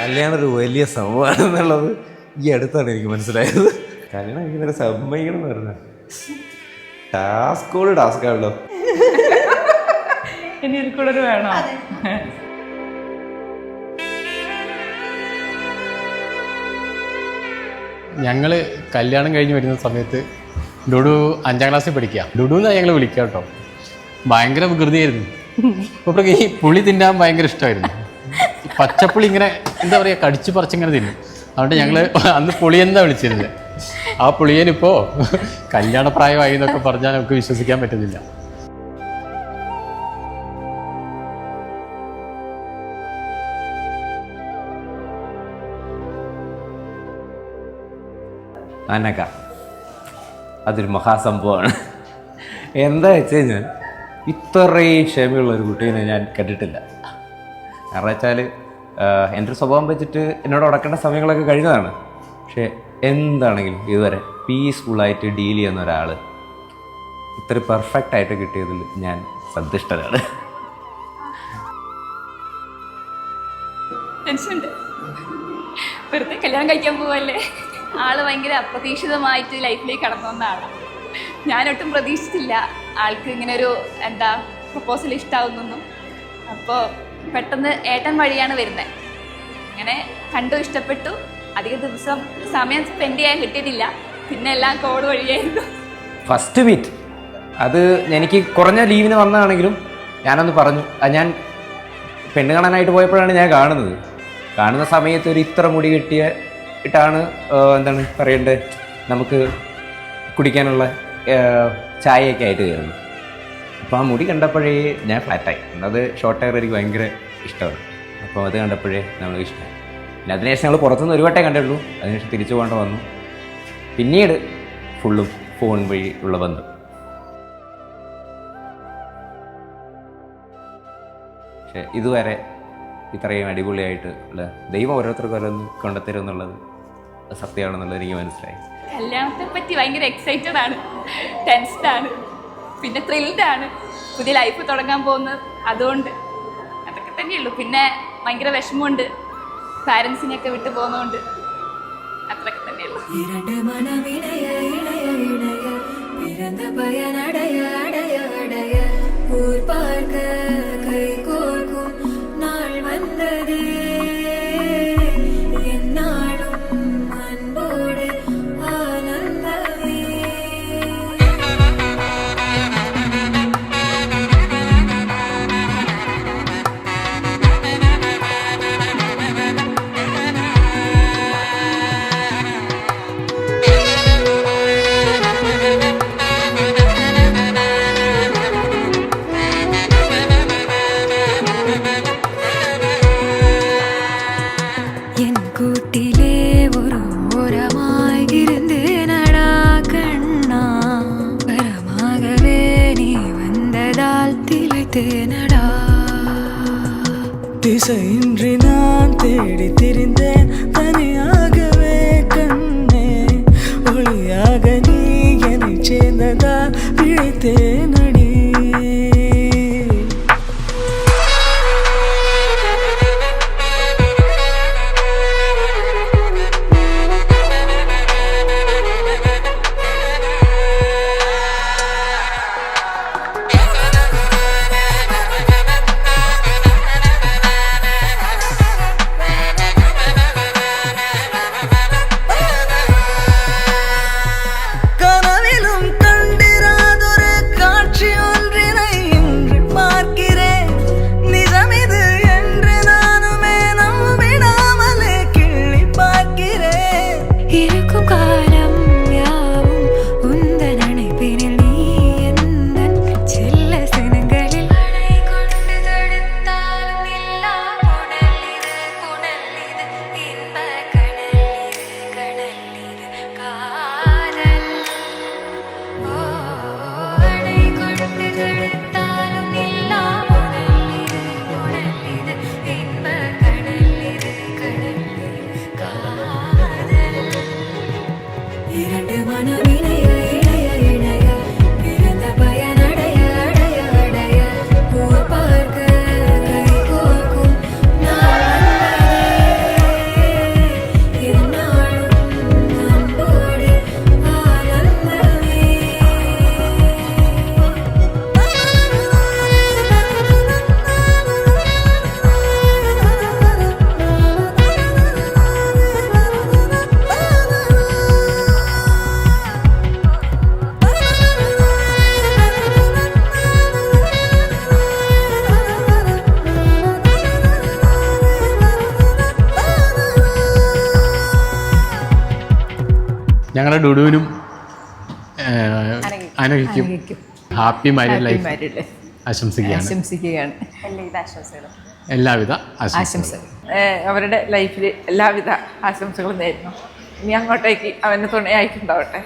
കല്യാണം ഒരു വലിയ സംഭവമാണെന്നുള്ളത് ഈ അടുത്താണ് എനിക്ക് മനസ്സിലായത്. കല്യാണം ഇങ്ങനെ സമ്മതിക്കണം എന്ന് പറഞ്ഞ. ടാസ്കോട് ടാസ്കാണല്ലോ ഇനി ഇതിൽ വേണോ? ഞങ്ങൾ കല്യാണം കഴിഞ്ഞ് വരുന്ന സമയത്ത് ഡുഡു അഞ്ചാം ക്ലാസ്സിൽ പഠിക്കുക. ഡുഡു എന്നാണ് ഞങ്ങൾ വിളിക്കുക കേട്ടോ. ഭയങ്കര വികൃതിയായിരുന്നു. അപ്പോൾ ഈ പുളി തിന്നാൻ ഭയങ്കര ഇഷ്ടമായിരുന്നു. പച്ചപ്പുളി ഇങ്ങനെ എന്താ പറയുക കടിച്ച് പറിച്ചിങ്ങനെ തിന്നും. അതുകൊണ്ട് ഞങ്ങൾ അന്ന് പുളിയെന്നാ വിളിച്ചിരുന്നത് ആ പുളിയനിപ്പോൾ കല്യാണപ്രായമായി എന്നൊക്കെ പറഞ്ഞാൽ നമുക്ക് വിശ്വസിക്കാൻ പറ്റുന്നില്ല. അനക്ക അതൊരു മഹാസംഭവമാണ്. എന്താ വെച്ച് കഴിഞ്ഞാൽ ഇത്രയും ക്ഷമയുള്ള ഒരു കുട്ടീനെ ഞാൻ കണ്ടിട്ടില്ല. കാരണം വെച്ചാൽ എന്റെ സ്വഭാവം വെച്ചിട്ട് എന്നോട് ഉടക്കേണ്ട സമയങ്ങളൊക്കെ കഴിഞ്ഞതാണ്. പക്ഷേ എന്താണെങ്കിലും ഇതുവരെ പീസ്ഫുള്ളായിട്ട് ഡീൽ ചെയ്യുന്ന ഒരാൾ ഇത്ര പെർഫെക്റ്റ് ആയിട്ട് കിട്ടിയതിൽ ഞാൻ സന്തുഷ്ടനാണ്. വെറുതെ കല്യാണം കഴിക്കാൻ പോവല്ലേ? ആൾ ഭയങ്കര അപ്രതീക്ഷിതമായിട്ട് ലൈഫിലേക്ക് കടന്നു വന്ന ആളാണ് ഞാനൊട്ടും പ്രതീക്ഷിച്ചില്ല ആൾക്ക് ഇങ്ങനെ ഒരു എന്താ പ്രപ്പോസൽ ഇഷ്ടാവുന്നൊന്നും. അപ്പോൾ പെട്ടെന്ന് ഏട്ടൻ വഴിയാണ് വരുന്നത് അങ്ങനെ കണ്ടു ഇഷ്ടപ്പെട്ടു. അധിക ദിവസം സമയം സ്പെൻഡ് ചെയ്യാൻ കിട്ടിയിട്ടില്ല. പിന്നെ എല്ലാം കോഡ് വഴിയായിരുന്നു. ഫസ്റ്റ് മീറ്റ് അത് എനിക്ക് കുറഞ്ഞ ലീവിന് വന്നതാണെങ്കിലും ഞാനൊന്ന് പറഞ്ഞു. ഞാൻ പെണ്ണ് കാണാനായിട്ട് പോയപ്പോഴാണ് ഞാൻ കാണുന്നത്. കാണുന്ന സമയത്ത് ഒരു ഇത്ര മുടി കെട്ടിയ ഇട്ടാണ് എന്താണ് പറയേണ്ടത്? നമുക്ക് കുടിക്കാനുള്ള ചായയൊക്കെ ആയിട്ട് കയറുന്നത്. അപ്പോൾ ആ മുടി കണ്ടപ്പോഴേ ഞാൻ ഫ്ലാറ്റായി അത് ഷോർട്ട് ഹെയർ എനിക്ക് ഭയങ്കര ഇഷ്ടമാണ്. അപ്പോൾ അത് കണ്ടപ്പോഴേ നമുക്ക് ഇഷ്ടമായി. പിന്നെ അതിനുശേഷം ഞങ്ങൾ പുറത്തുനിന്ന് ഒരു വട്ടേ കണ്ടുള്ളൂ. അതിനുശേഷം തിരിച്ചു പോകേണ്ട വന്നു. പിന്നീട് ഫുള്ളും ഫോൺ വഴി ഉള്ള ബന്ധം. പക്ഷെ ഇതുവരെ ഇത്രയും അടിപൊളിയായിട്ട് ഉള്ള ദൈവം ഓരോരുത്തർക്കും ഓരോന്ന് കൊണ്ടുത്തരും എന്നുള്ളത് സത്യമാണെന്നുള്ളത് എനിക്ക് മനസ്സിലായി. കല്യാണത്തെ പറ്റി ഭയങ്കര എക്സൈറ്റഡ് ആണ്. ടെൻസ്ഡ് ആണ്. പിന്നെ ത്രിൽഡ് ആണ് പുതിയ ലൈഫ് തുടങ്ങാൻ പോകുന്നത് അതുകൊണ്ട് അതൊക്കെ തന്നെയുള്ളൂ പിന്നെ ഭയങ്കര വിഷമമുണ്ട് പാരൻസിനെയൊക്കെ വിട്ടു പോകുന്നതുകൊണ്ട് അത്രയൊക്കെ തന്നെയുള്ളൂ இரண்டு மனமிணைய இணைய இணைய பிறந்த பயனடைய அடைய அடைய ஊர் பார்க்க திளைத்தேனடா திசையின்றி நான் தேடி திரிந்தேன். தனியாகவே கண்ணே ஒளியாக நீ என்னை சேர்ந்ததா பிழைத்தேனடி ഞങ്ങളുടെ ഡുഡുവിനും അനഘയ്ക്കും ഹാപ്പി മാരീഡ് ലൈഫ് ആശംസിക്കുകയാണ്. ആശംസിക്കുകയാണ്. എല്ലാവിധ ആശംസകളും. ആശംസകൾ അവരുടെ ലൈഫിൽ എല്ലാവിധ ആശംസകളും നേരുന്നു. ഇനി അങ്ങോട്ടേക്ക് അവന് തുണയായിട്ടുണ്ടാവട്ടെ.